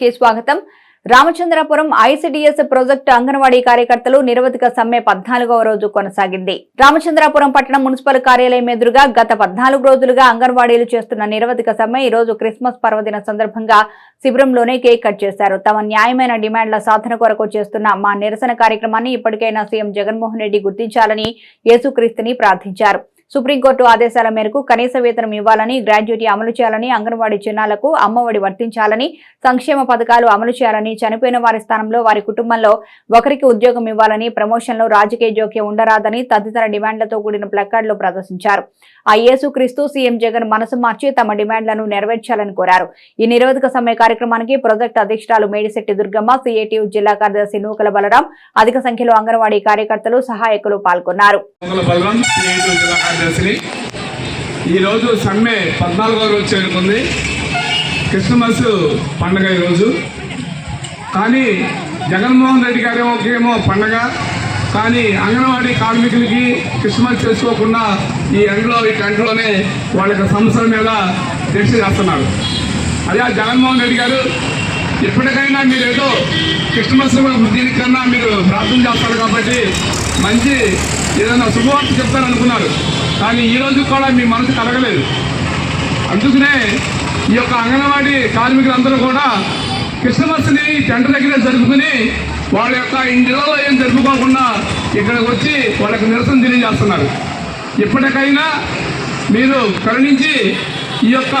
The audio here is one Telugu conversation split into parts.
కి స్వాగతం. రామచంద్రపురం ఐసిడిఎస్ ప్రాజెక్టు అంగన్వాడీ కార్యకర్తలు నిరవధిక సమ్మె పద్నాలుగవ రోజు కొనసాగింది. రామచంద్రపురం పట్టణం మున్సిపల్ కార్యాలయం ఎదురుగా గత పద్నాలుగు రోజులుగా అంగన్వాడీలు చేస్తున్న నిరవధిక సమ్మె ఈ రోజు క్రిస్మస్ పర్వదిన సందర్భంగా శిబిరంలోనే కేక్ కట్ చేశారు. తమ న్యాయమైన డిమాండ్ల సాధన కొరకు చేస్తున్న మా నిరసన కార్యక్రమాన్ని ఇప్పటికైనా సీఎం జగన్మోహన్ రెడ్డి గుర్తించాలని యేసుక్రీస్తుని ప్రార్థించారు. సుప్రీంకోర్టు ఆదేశాల మేరకు కనీస వేతనం ఇవ్వాలని గ్రాడ్యుయేటీ అమలు చేయాలని అంగన్వాడీ చిన్నాలకు అమ్మఒడి వర్తించాలని సంక్షేమ పథకాలు అమలు చేయాలని చనిపోయిన వారి స్థానంలో వారి కుటుంబంలో ఒకరికి ఉద్యోగం ఇవ్వాలని ప్రమోషన్లో రాజకీయ జోక్యం ఉండరాదని తదితర డిమాండ్లతో కూడిన ప్లకార్డులు ప్రదర్శించారు. ఆ యేసుక్రీస్తు సీఎం జగన్ మనసు మార్చి తమ డిమాండ్లను నెరవేర్చాలని కోరారు. ఈ నిరోధక సమ్మె కార్యక్రమానికి ప్రాజెక్టు అధ్యక్షురాలు మేడిశెట్టి దుర్గమ్మ సిఐటియు జిల్లా కార్యదర్శి నూకల బలరాం అధిక సంఖ్యలో అంగన్వాడీ కార్యకర్తలు సహాయకులు పాల్గొన్నారు. కార్యదర్శిని ఈరోజు సమ్మె పద్నాలుగో రోజు చేరుకుంది. క్రిస్మస్ పండగ ఈరోజు. కానీ జగన్మోహన్ రెడ్డి గారేమో ఏమో పండగ. కానీ అంగన్వాడీ కార్మికులకి క్రిస్మస్ చేసుకోకుండా ఈ ఎండలో ఈ టెంట్లోనే వాళ్ళ సమస్యల మీద దీక్ష చేస్తున్నారు. అదే ఆ జగన్మోహన్ రెడ్డి గారు ఎప్పటికైనా మీరు ఏదో క్రిస్మస్ దీనికన్నా మీరు ప్రార్థన చేస్తారు కాబట్టి మంచి ఏదైనా శుభవార్త చెప్తారనుకున్నారు. కానీ ఈ రోజు కూడా మీ మనసు కలగలేదు. అందుకనే ఈ యొక్క అంగన్వాడీ కార్మికులందరూ కూడా క్రిస్మస్ని టెంట దగ్గర జరుపుకుని వాళ్ళ యొక్క ఇంటిలో ఏం జరుపుకోకుండా ఇక్కడికి వచ్చి వాళ్ళకి నిరసన తెలియజేస్తున్నారు. ఇప్పటికైనా మీరు కరుణించి ఈ యొక్క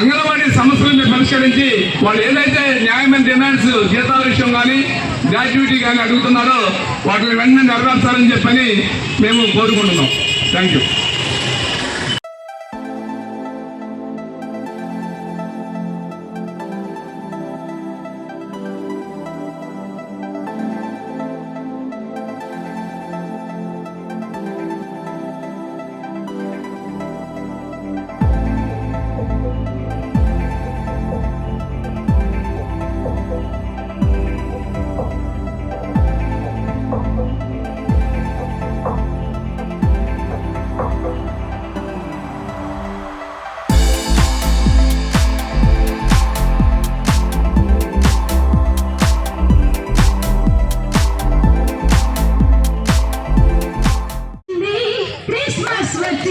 అంగన్వాడీ సమస్యలను పరిష్కరించి వాళ్ళు ఏదైతే న్యాయమైన డిమాండ్స్ జీతాల విషయం కానీ గ్రాడ్యుయేటీ కానీ అడుగుతున్నారో వాటిని వెంటనే నెరవేర్చాలని చెప్పని మేము కోరుకుంటున్నాం. Thank you